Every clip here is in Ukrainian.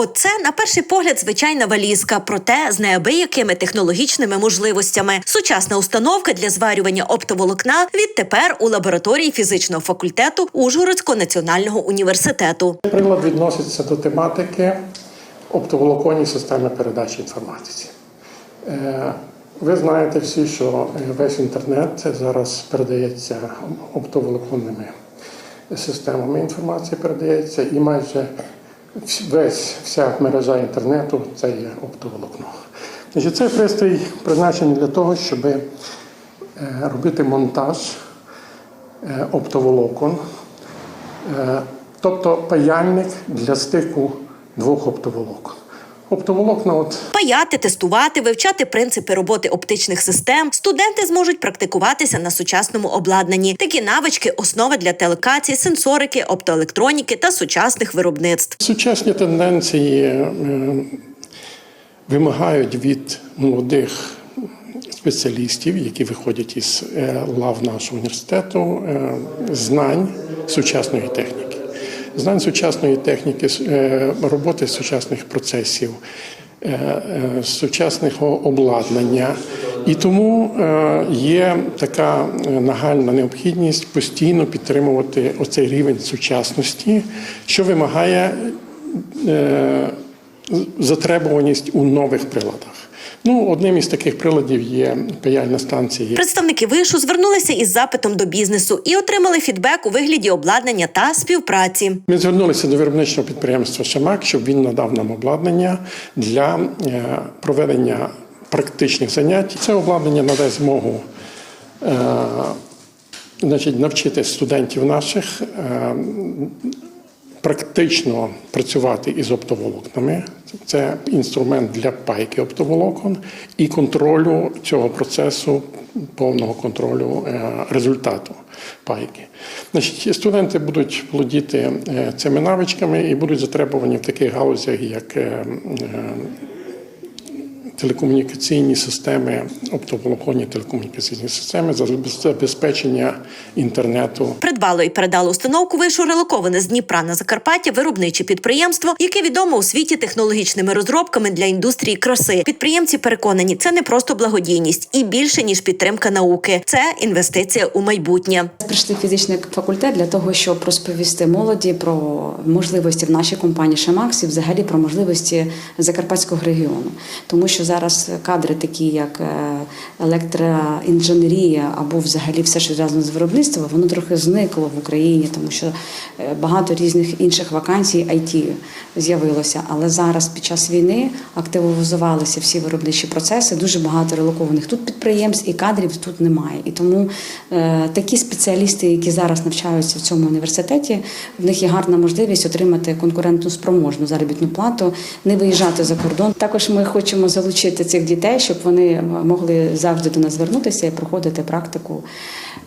Оце на перший погляд звичайна валізка, проте з неабиякими технологічними можливостями. Сучасна установка для зварювання оптоволокна відтепер у лабораторії фізичного факультету Ужгородського національного університету. Прилад відноситься до тематики оптоволоконні системи передачі інформації. Е, Ви знаєте всі, що весь інтернет зараз передається оптоволоконними системами інформації передається, і майже весь вся мережа інтернету це є оптоволокно. Значить, цей пристрій призначений для того, щоб е, робити монтаж е, оптоволокон, Е, тобто паяльник для стику двох оптоволокон. Оптоволокна, от Паяти, тестувати, вивчати принципи роботи оптичних систем. Студенти зможуть практикуватися на сучасному обладнанні. Такі навички основа для телекації, сенсорики, оптоелектроніки та сучасних виробництв. сучасні тенденції е, вимагають від молодих спеціалістів, які виходять із е, лав нашого університету, е, знань сучасної техніки. Знань сучасної техніки, е, роботи сучасних процесів, е, е, сучасного обладнання. І тому є така нагальна необхідність постійно підтримувати оцей рівень сучасності, що вимагає затребуваність у нових приладах. Ну, одним із таких приладів є паяльна станція. Представники вишу звернулися із запитом до бізнесу і отримали фідбек у вигляді обладнання та співпраці. Ми звернулися до виробничого підприємства Шамак, щоб він надав нам обладнання для е, проведення практичних занять. Це обладнання надасть змогу е, значить, навчити студентів наших е, практично працювати із оптоволокнами. Це інструмент для пайки оптоволокон і контролю цього процесу, повного контролю е, результату пайки. Значить, студенти будуть володіти е, цими навичками і будуть затребувані в таких галузях, як е, телекомунікаційні системи, оптоволоконні телекомунікаційні системи, забезпечення інтернету. Придбало і передало установку вишу релоковане з Дніпра на Закарпаття виробниче підприємство, яке відомо у світі технологічними розробками для індустрії краси. Підприємці переконані, це не просто благодійність і більше ніж підтримка науки. Це інвестиція у майбутнє. Прийшли в фізичний факультет для того, щоб розповісти молоді про можливості в нашій компанії Шемакс і взагалі про можливості Закарпатського регіону. Тому що зараз кадри, такі як е, електроінженерія або взагалі все, що зв'язано з виробництвом, воно трохи зникло в Україні, тому що е, багато різних інших вакансій IT з'явилося. Але зараз під час війни активізувалися всі виробничі процеси. Дуже багато релокованих тут підприємств і кадрів тут немає. І тому е, такі спеціалісти, які зараз навчаються в цьому університеті, в них є гарна можливість отримати конкурентну спроможну заробітну плату, не виїжджати за кордон. Також ми хочемо залучити цих дітей, щоб вони могли завжди до нас звернутися і проходити практику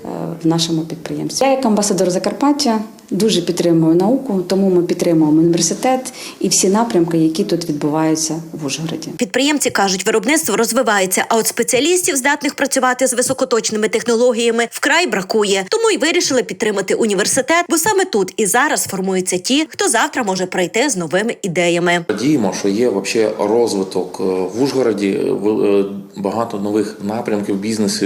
е, в нашому підприємстві. Я як амбасадор Закарпаття дуже підтримую науку, тому ми підтримуємо університет і всі напрямки, які тут відбуваються в Ужгороді. Підприємці кажуть, виробництво розвивається, а от спеціалістів, здатних працювати з високоточними технологіями, вкрай бракує. Тому й вирішили підтримати університет, бо саме тут і зараз формуються ті, хто завтра може прийти з новими ідеями. Радіємо, що є вообще розвиток е, в Ужгороді. е, в- е, Багато нових напрямків бізнесу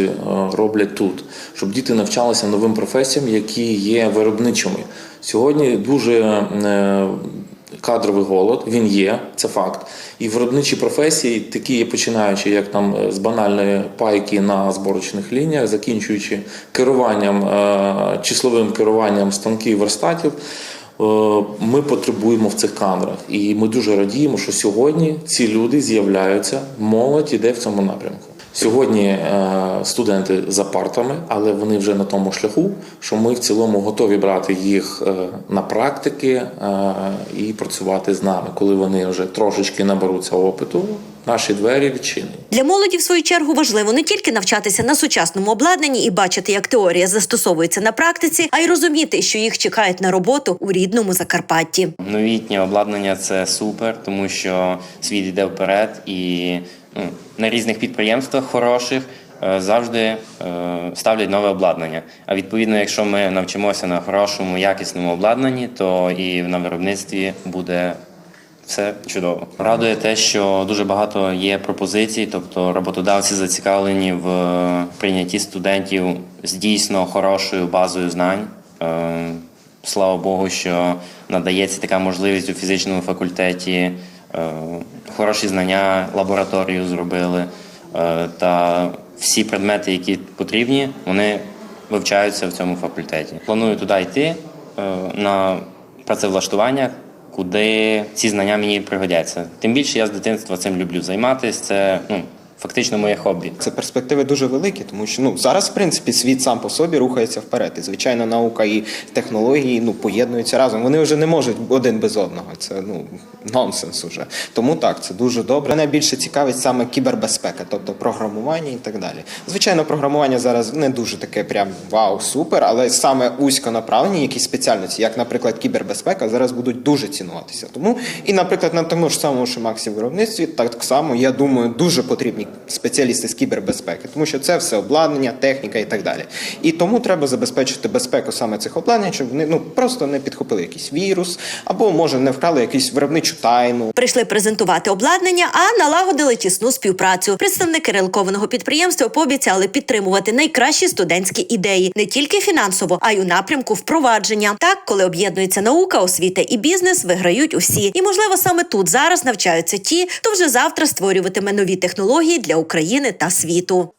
роблять тут, щоб діти навчалися новим професіям, які є виробничими. Сьогодні дуже е, кадровий голод, він є, це факт. І виробничі професії, такі починаючи, як там е, з банальної пайки на зборочних лініях, закінчуючи керуванням, е, числовим керуванням станків верстатів. Ми потребуємо в цих кадрах, і ми дуже радіємо, що сьогодні ці люди з'являються. Молодь іде в цьому напрямку. Сьогодні е, студенти за партами, але вони вже на тому шляху, що ми в цілому готові брати їх е, на практики е, і працювати з нами. Коли вони вже трошечки наберуться опиту, наші двері відчинені. Для молоді, в свою чергу, важливо не тільки навчатися на сучасному обладнанні і бачити, як теорія застосовується на практиці, а й розуміти, що їх чекають на роботу у рідному Закарпатті. Новітнє обладнання це супер, тому що світ йде вперед, і ну, на різних підприємствах хороших е, завжди е, ставлять нове обладнання. А відповідно, якщо ми навчимося на хорошому, якісному обладнанні, то і на виробництві буде все чудово. Радує те, що дуже багато є пропозицій, тобто роботодавці зацікавлені в прийнятті студентів з дійсно хорошою базою знань. Е, Слава Богу, що надається така можливість у фізичному факультеті. Е, Хороші знання, лабораторію зробили. Е, Та всі предмети, які потрібні, вони вивчаються в цьому факультеті. Планую туди йти е, на працевлаштування, куди ці знання мені пригодяться. Тим більше я з дитинства цим люблю займатися. Це ну, фактично моє хобі. Це перспективи дуже великі, тому що ну зараз, в принципі, світ сам по собі рухається вперед. І звичайно, наука і технології ну поєднуються разом. Вони вже не можуть один без одного. Це ну нонсенс уже. Тому так, це дуже добре. Мене більше цікавить саме кібербезпека, тобто програмування і так далі. Звичайно, програмування зараз не дуже таке прям вау, супер, але саме вузько направлені якісь спеціальності, як, наприклад, кібербезпека, зараз будуть дуже цінуватися. Тому і, наприклад, на тому ж самому Шимаксі виробництві так само, я думаю, дуже потрібні спеціалісти з кібербезпеки, тому що це все обладнання, техніка і так далі. І тому треба забезпечити безпеку саме цих обладнань, щоб вони ну просто не підхопили якийсь вірус, або може не вкрали якусь виробничу тайну. Прийшли презентувати обладнання, а налагодили тісну співпрацю. Представники релкованого підприємства пообіцяли підтримувати найкращі студентські ідеї не тільки фінансово, а й у напрямку впровадження. Так, коли об'єднується наука, освіта і бізнес, виграють усі. І можливо саме тут зараз навчаються ті, хто вже завтра створюватиме нові технології для України та світу.